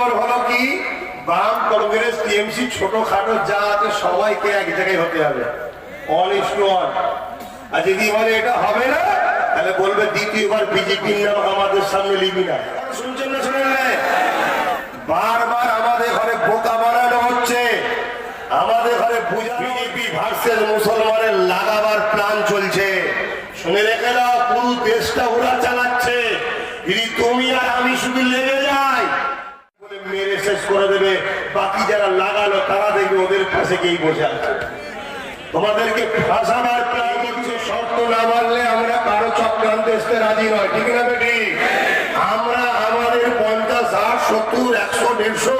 নম্বর হলো কি? বাম কংগ্রেস, টিএমসি ছোট খাটো যা আছে সবাইকে এক জায়গায় হতে হবে। অল ইস অল আর যদি বলে এটা হবে না, তাহলে বলবে দ্বিতীয়বার বিজেপির নাম আমাদের সামনে লিবি না। শুনছেন না শুনেন? বারবার আমাদের ঘরে বোকা বানানো হচ্ছে। আমাদের ঘরে বিজেপি ভার্সেস মুসলমানের লাগাবার প্ল্যান চলছে। শুনে রেখে দাও, পুরো দেশটা ওরা চালাচ্ছে। তুমি আর আমি শুধু লেগে শেষ করে দেবে। বাকি যারা লাগালো তারা দেখবে ওদের পাশে গিয়ে বসে আছে। তোমাদেরকে ফাঁসাবার প্ল্যান করছে শর্ত না মানলে আমরা কারও চক্রান্তে আসতে রাজি নয়। ঠিক না বেটি? আমরা আমাদের পঞ্চাশ ষাট সত্তর একশো দেড়শো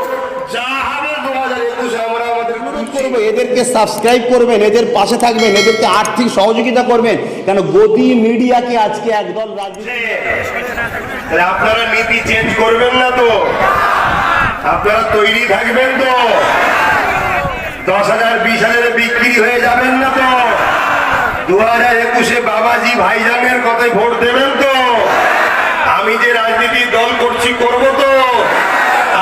যা হবে দু হাজার একুশে আমরা আমাদের করব এদেরকে সাবস্ক্রাইব করবেন এদের পাশে থাকবেন এদেরকে আর্থিক সহযোগিতা করবেন কেন গদি মিডিয়াকে আজকে একদল রাজনীতি আপনারা নীতি চেঞ্জ করবেন না তো? আপনারা তৈরি থাকবেন তো। দশ হাজার, বিশ হাজারে বিক্রি হয়ে যাবেন না তো। দু হাজার একুশে বাবাজি ভাইজানের কথায় ভোট দেবেন তো। আমি যে রাজনীতি দল করছি, করব তো।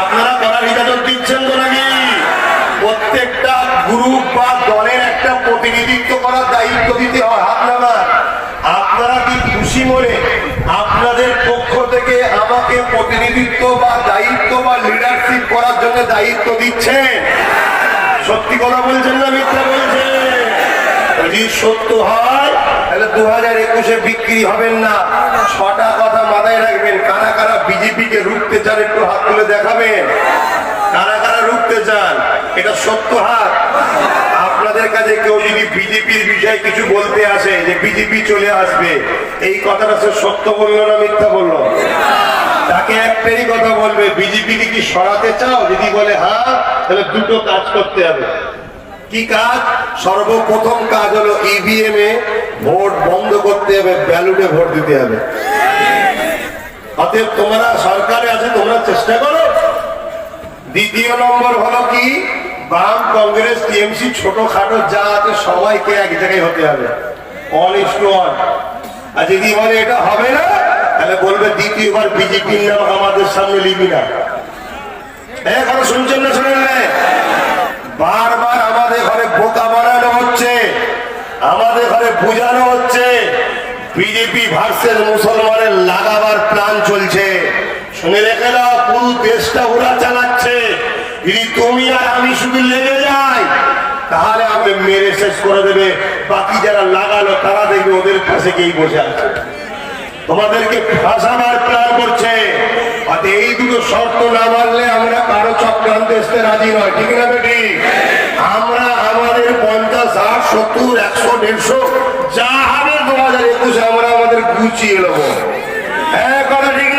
আপনারা করার ইজাজত দিচ্ছেন তো নাকি? প্রত্যেকটা গ্রুপ বা দলের একটা প্রতিনিধিত্ব করার দায়িত্ব দিতে হয়, হাত আপনারা কি খুশি মনে আপনাদের পক্ষ থেকে আমাকে প্রতিনিধিত্ব বা দায়িত্ব বা লিডারশিপ দায়িত্ব দিচ্ছেন সত্যি কথা বলছেন না মিথ্যা বলছেন? যদি সত্য হয়, তাহলে দু হাজার একুশে বিক্রি হবেন না। ছটা কথা মাথায় রাখবেন। কারা কারা বিজেপিকে রুখতে চান, একটু হাত তুলে দেখাবেন। কারা কারা রুখতে চান, এটা সত্য হাত। আপনাদের কাছে কেউ যদি বিজেপির বিষয়ে কিছু বলতে আসে, যে বিজেপি চলে আসবে, এই কথাটা সে সত্য বলল না মিথ্যা বলল? তাকে একটাই কথা বলবে বিজেপিকে কি সরাতে চাও? যদি বলে হ্যাঁ তাহলে দুটো কাজ করতে হবে। কি কাজ? সর্বপ্রথম কাজ হলো ইভিএম এ ভোট বন্ধ করতে হবে ব্যালুটে ভোট দিতে হবে। অতএব তোমরা সরকারে আছে, তোমরা চেষ্টা করো। দ্বিতীয় নম্বর হলো কি? বাম কংগ্রেস, টিএমসি ছোট খাটো যা আছে, সবাইকে এক জায়গায় হতে হবে। অল ইস টু অল আর যদি বলে এটা হবে না তাহলে বলবে দ্বিতীয়বার বিজেপির নাম আমাদের সামনে লিবি না। এখন শুনছেন না শুনেন না বারবার আমাদের ঘরে বোকা বানানো হচ্ছে, আমাদের ঘরে বোঝানো হচ্ছে বিজেপি ভার্সেস মুসলমানের লাগাবার প্ল্যান চলছে। শুনে রেখে দাও, পুরো দেশটা ওরা চালাচ্ছে। যদি তুমি আর আমি শুধু লেগে যাই, তাহলে আমি মেরে শেষ করে দেবে। বাকি যারা লাগালো, তারা দেখবে ওদের পাশে গিয়ে বসে আছে। তোমাদেরকে ফাঁসাবার প্রায় করছে। এই দুটো শর্ত না মানলে আমরা কারও চক্রান্ত আসতে রাজি নয়, ঠিক না বেটি? আমরা আমাদের পঞ্চাশ ষাট সত্তর, একশো, দেড়শো, যা হবে দু হাজার একুশে আমরা আমাদের গুছিয়ে নেব। হ্যাঁ কথা ঠিক